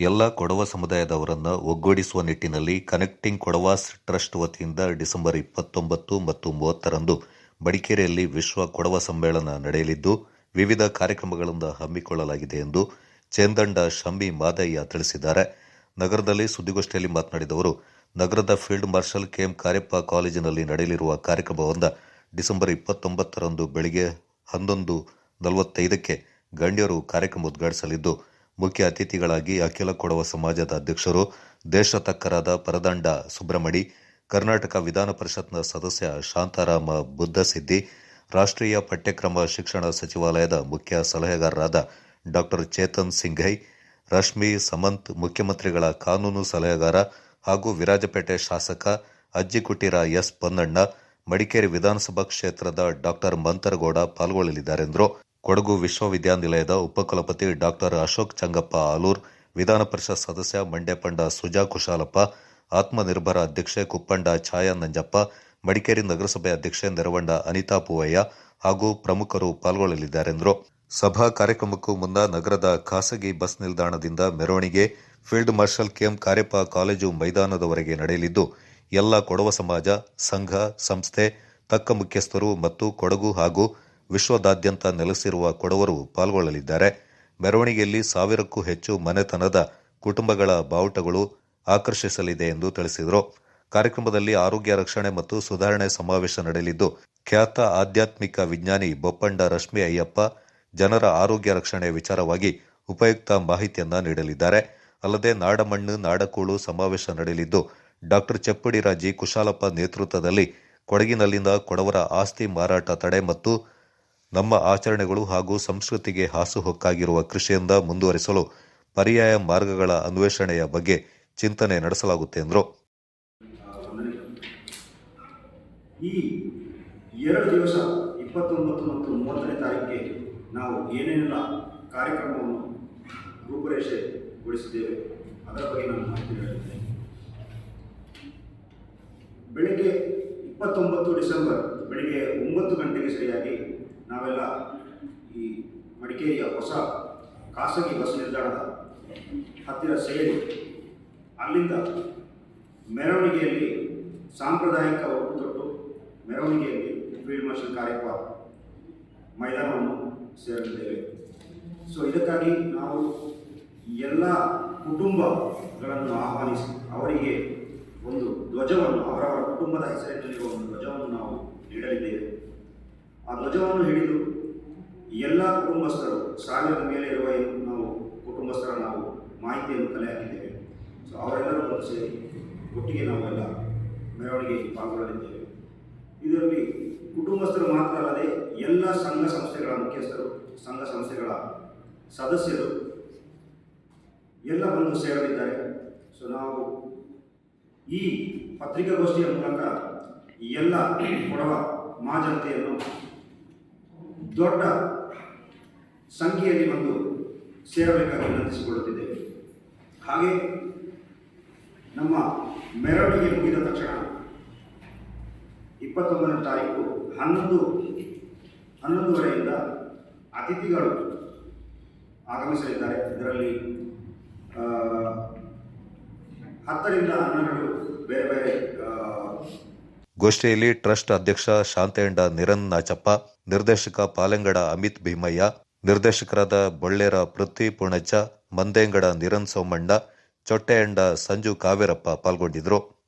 ಎಲ್ಲ ಕೊಡವ ಸಮುದಾಯದವರನ್ನು ಒಗ್ಗೂಡಿಸುವ ನಿಟ್ಟಿನಲ್ಲಿ ಕನೆಕ್ಟಿಂಗ್ ಕೊಡವಾಸ್ ಟ್ರಸ್ಟ್ ವತಿಯಿಂದ ಡಿಸೆಂಬರ್ ಇಪ್ಪತ್ತೊಂಬತ್ತು ಮತ್ತು ಮೂವತ್ತರಂದು ಮಡಿಕೇರಿಯಲ್ಲಿ ವಿಶ್ವ ಕೊಡವ ಸಮ್ಮೇಳನ ನಡೆಯಲಿದ್ದು, ವಿವಿಧ ಕಾರ್ಯಕ್ರಮಗಳಿಂದ ಹಮ್ಮಿಕೊಳ್ಳಲಾಗಿದೆ ಎಂದು ಚೇಂದಂಡ ಶಂಬಿ ಮಾದಯ್ಯ ತಿಳಿಸಿದ್ದಾರೆ. ನಗರದಲ್ಲಿ ಸುದ್ದಿಗೋಷ್ಠಿಯಲ್ಲಿ ಮಾತನಾಡಿದ ಅವರು, ನಗರದ ಫೀಲ್ಡ್ ಮಾರ್ಷಲ್ ಕೆಎಂ ಕಾರ್ಯಪ್ಪ ಕಾಲೇಜಿನಲ್ಲಿ ನಡೆಯಲಿರುವ ಕಾರ್ಯಕ್ರಮವೊಂದ ಡಿಸೆಂಬರ್ ಇಪ್ಪತ್ತೊಂಬತ್ತರಂದು ಬೆಳಗ್ಗೆ ಹನ್ನೊಂದು ನಲವತ್ತೈದಕ್ಕೆ ಗಣ್ಯರು ಕಾರ್ಯಕ್ರಮ ಉದ್ಘಾಟಿಸಲಿದ್ದು ಮುಖ್ಯ ಅತಿಥಿಗಳಾಗಿ ಅಖಿಲ ಕೊಡವ ಸಮಾಜದ ಅಧ್ಯಕ್ಷರು ದೇಶ ತಕ್ಕರಾದ ಪರದಂಡ ಸುಬ್ರಮಣಿ ಕರ್ನಾಟಕ ವಿಧಾನ ಪರಿಷತ್ನ ಸದಸ್ಯ ಶಾಂತಾರಾಮ ಬುದ್ಧಸಿದ್ದಿ ರಾಷ್ಟ್ರೀಯ ಪಠ್ಯಕ್ರಮ ಶಿಕ್ಷಣ ಸಚಿವಾಲಯದ ಮುಖ್ಯ ಸಲಹೆಗಾರರಾದ ಡಾಕ್ಟರ್ ಚೇತನ್ ಸಿಂಘೈ, ರಶ್ಮಿ ಸಮಂತ್ ಮುಖ್ಯಮಂತ್ರಿಗಳ ಕಾನೂನು ಸಲಹೆಗಾರ ಹಾಗೂ ವಿರಾಜಪೇಟೆ ಶಾಸಕ ಅಜ್ಜಿಕುಟೀರ ಎಸ್ ಪೊನ್ನಣ್ಣ, ಮಡಿಕೇರಿ ವಿಧಾನಸಭಾ ಕ್ಷೇತ್ರದ ಡಾಕ್ಟರ್ ಮಂತರಗೌಡ ಪಾಲ್ಗೊಳ್ಳಲಿದ್ದಾರೆಂದರು. ಕೊಡಗು ವಿಶ್ವವಿದ್ಯಾನಿಲಯದ ಉಪಕುಲಪತಿ ಡಾಕ್ಟರ್ ಅಶೋಕ್ ಚಂಗಪ್ಪ ಆಲೂರ್, ವಿಧಾನ ಪರಿಷತ್ ಸದಸ್ಯ ಮಂಡ್ಯಪಂಡ ಸುಜಾ ಕುಶಾಲಪ್ಪ, ಆತ್ಮನಿರ್ಭರ ಅಧ್ಯಕ್ಷೆ ಕುಪ್ಪಂಡ ಛಾಯಾ ನಂಜಪ್ಪ ಮಡಿಕೇರಿ ನಗರಸಭೆ ಅಧ್ಯಕ್ಷೆ ನೆರವಂಡ ಅನಿತಾ ಪೂವಯ್ಯ ಹಾಗೂ ಪ್ರಮುಖರು ಪಾಲ್ಗೊಳ್ಳಲಿದ್ದಾರೆಂದರು. ಸಭಾ ಕಾರ್ಯಕ್ರಮಕ್ಕೂ ಮುನ್ನ ನಗರದ ಖಾಸಗಿ ಬಸ್ ನಿಲ್ದಾಣದಿಂದ ಮೆರವಣಿಗೆ, field marshal KM Kariappa college ಮೈದಾನದವರೆಗೆ ನಡೆಯಲಿದ್ದು, ಎಲ್ಲ ಕೊಡವ ಸಮಾಜ, ಸಂಘ, ಸಂಸ್ಥೆ, ತಕ್ಕ ಮುಖ್ಯಸ್ಥರು ಮತ್ತು ಕೊಡಗು ಹಾಗೂ ವಿಶ್ವದಾದ್ಯಂತ ನೆಲೆಸಿರುವ ಕೊಡವರು ಪಾಲ್ಗೊಳ್ಳಲಿದ್ದಾರೆ. ಮೆರವಣಿಗೆಯಲ್ಲಿ ಸಾವಿರಕ್ಕೂ ಹೆಚ್ಚು ಮನೆತನದ ಕುಟುಂಬಗಳ ಬಾವುಟಗಳು ಆಕರ್ಷಿಸಲಿದೆ ಎಂದು ತಿಳಿಸಿದರು. ಕಾರ್ಯಕ್ರಮದಲ್ಲಿ ಆರೋಗ್ಯ ರಕ್ಷಣೆ ಮತ್ತು ಸುಧಾರಣೆ ಸಮಾವೇಶ ನಡೆಯಲಿದ್ದು, ಖ್ಯಾತ ಆಧ್ಯಾತ್ಮಿಕ ವಿಜ್ಞಾನಿ ಬೊಪ್ಪಂಡ ರಶ್ಮಿ ಅಯ್ಯಪ್ಪ ಜನರ ಆರೋಗ್ಯ ರಕ್ಷಣೆ ವಿಚಾರವಾಗಿ ಉಪಯುಕ್ತ ಮಾಹಿತಿಯನ್ನು ನೀಡಲಿದ್ದಾರೆ. ಅಲ್ಲದೆ ನಾಡಮಣ್ಣು, ನಾಡಕೂಳು ಸಮಾವೇಶ ನಡೆಯಲಿದ್ದು ಡಾಕ್ಟರ್ ಚೆಪ್ಪಡಿ ರಾಜಿ ಕುಶಾಲಪ್ಪ ನೇತೃತ್ವದಲ್ಲಿ ಕೊಡಗಿನಲ್ಲಿಂದ ಕೊಡವರ ಆಸ್ತಿ ಮಾರಾಟ ತಡೆ ಮತ್ತು ನಮ್ಮ ಆಚರಣೆಗಳು ಹಾಗೂ ಸಂಸ್ಕೃತಿಗೆ ಹಾಸುಹೊಕ್ಕಾಗಿರುವ ಕೃಷಿಯಿಂದ ಮುಂದುವರಿಸಲು ಪರ್ಯಾಯ ಮಾರ್ಗಗಳ ಅನ್ವೇಷಣೆಯ ಬಗ್ಗೆ ಚಿಂತನೆ ನಡೆಸಲಾಗುತ್ತೆ, ಎಂದರು. ಈ ಎರಡು ದಿವಸ ಇಪ್ಪತ್ತೊಂಬತ್ತು ಮತ್ತು ಮೂವತ್ತನೇ ತಾರೀಕಿಗೆ ನಾವು ಏನೇನೆಲ್ಲ ಕಾರ್ಯಕ್ರಮವನ್ನು ರೂಪುರೇಷೆಗೊಳಿಸಿದ್ದೇವೆ, ಅದರ ಬಗ್ಗೆ ನಾನು ಮಾಹಿತಿ ನೀಡಲಿದ್ದೇನೆ. ಬೆಳಿಗ್ಗೆ ಇಪ್ಪತ್ತೊಂಬತ್ತು ಡಿಸೆಂಬರ್, ಬೆಳಿಗ್ಗೆ ಒಂಬತ್ತು ಗಂಟೆಗೆ ಸರಿಯಾಗಿ ನಾವೆಲ್ಲ ಈ ಮಡಿಕೇರಿಯ ಹೊಸ ಖಾಸಗಿ ಬಸ್ ನಿಲ್ದಾಣದ ಹತ್ತಿರ ಸೇರಿ ಅಲ್ಲಿಂದ ಮೆರವಣಿಗೆಯಲ್ಲಿ ಸಾಂಪ್ರದಾಯಿಕ ಒಟ್ಟು ತೊಟ್ಟು ಮೆರವಣಿಗೆಯಲ್ಲಿ ಫೀಲ್ಡ್ ಮಾರ್ಷಲ್ ಕಾರ್ಯಕ್ರಮ ಮೈದಾನವನ್ನು ಸೇರಲಿದ್ದೇವೆ. ಸೊ ಇದಕ್ಕಾಗಿ ನಾವು ಎಲ್ಲ ಕುಟುಂಬಗಳನ್ನು ಆಹ್ವಾನಿಸಿ, ಅವರಿಗೆ ಒಂದು ಧ್ವಜವನ್ನು, ಅವರವರ ಕುಟುಂಬದ ಹೆಸರಿನಲ್ಲಿರುವ ಒಂದು ಧ್ವಜವನ್ನು ನಾವು ನೀಡಲಿದ್ದೇವೆ. ಆ ಧ್ವಜವನ್ನು ಹಿಡಿದು ಎಲ್ಲ ಕುಟುಂಬಸ್ಥರು ಸಾವಿರದ ಮೇಲೆ ಇರುವ ನಾವು ಕುಟುಂಬಸ್ಥರ ನಾವು ಮಾಹಿತಿಯನ್ನು ಕಲೆ ಹಾಕಿದ್ದೇವೆ ಸೊ ಅವರೆಲ್ಲರೂ ಬಂದು ಸೇರಿ ಒಟ್ಟಿಗೆ ನಾವೆಲ್ಲ ಮೆರವಣಿಗೆ ಪಾಲ್ಗೊಳ್ಳಲಿದ್ದೇವೆ. ಇದರಲ್ಲಿ ಕುಟುಂಬಸ್ಥರು ಮಾತ್ರ ಅಲ್ಲದೆ ಎಲ್ಲ ಸಂಘ ಸಂಸ್ಥೆಗಳ ಮುಖ್ಯಸ್ಥರು, ಸಂಘ ಸಂಸ್ಥೆಗಳ ಸದಸ್ಯರು ಎಲ್ಲ ಬಂದು ಸೇರಲಿದ್ದಾರೆ. ಸೊ ನಾವು ಈ ಪತ್ರಿಕಾಗೋಷ್ಠಿಯ ಮೂಲಕ ಎಲ್ಲ ಕೊಡವ ಮಹಾಜನತೆಯನ್ನು ದೊಡ್ಡ ಸಂಖ್ಯೆಯಲ್ಲಿ ಬಂದು ಸೇರಬೇಕಾಗಿ ವಿನಂತಿಸಿಕೊಳ್ಳುತ್ತಿದ್ದೇವೆ ಹಾಗೆ ನಮ್ಮ ಮೆರವಣಿಗೆ ಮುಗಿದ ತಕ್ಷಣ ಇಪ್ಪತ್ತೊಂಬತ್ತನೇ ತಾರೀಕು ಹನ್ನೊಂದು, ಹನ್ನೊಂದುವರೆಯಿಂದ ಅತಿಥಿಗಳು ಆಗಮಿಸಲಿದ್ದಾರೆ. ಇದರಲ್ಲಿ ಹತ್ತರಿಂದ ಹನ್ನೆರಡು ಬೇರೆ ಬೇರೆ ಗೋಷ್ಠಿಯಲ್ಲಿ ಟ್ರಸ್ಟ್ ಅಧ್ಯಕ್ಷ ಶಾಂತೇಂಡ ನಿರನ್ ನಾಚಪ್ಪ ನಿರ್ದೇಶಕ ಪಾಲೆಂಗಡ ಅಮಿತ್ ಭೀಮಯ್ಯ, ನಿರ್ದೇಶಕರಾದ ಬೊಳ್ಳೇರ ಪೃಥ್ವಿ ಪುಣಚ ಮಂದೇಂಗಡ ನಿರನ್ ಸೋಮಣ್ಣ ಚೊಟ್ಟೆಯಂಡ ಸಂಜು ಕಾವೇರಪ್ಪ ಪಾಲ್ಗೊಂಡಿದ್ದರು.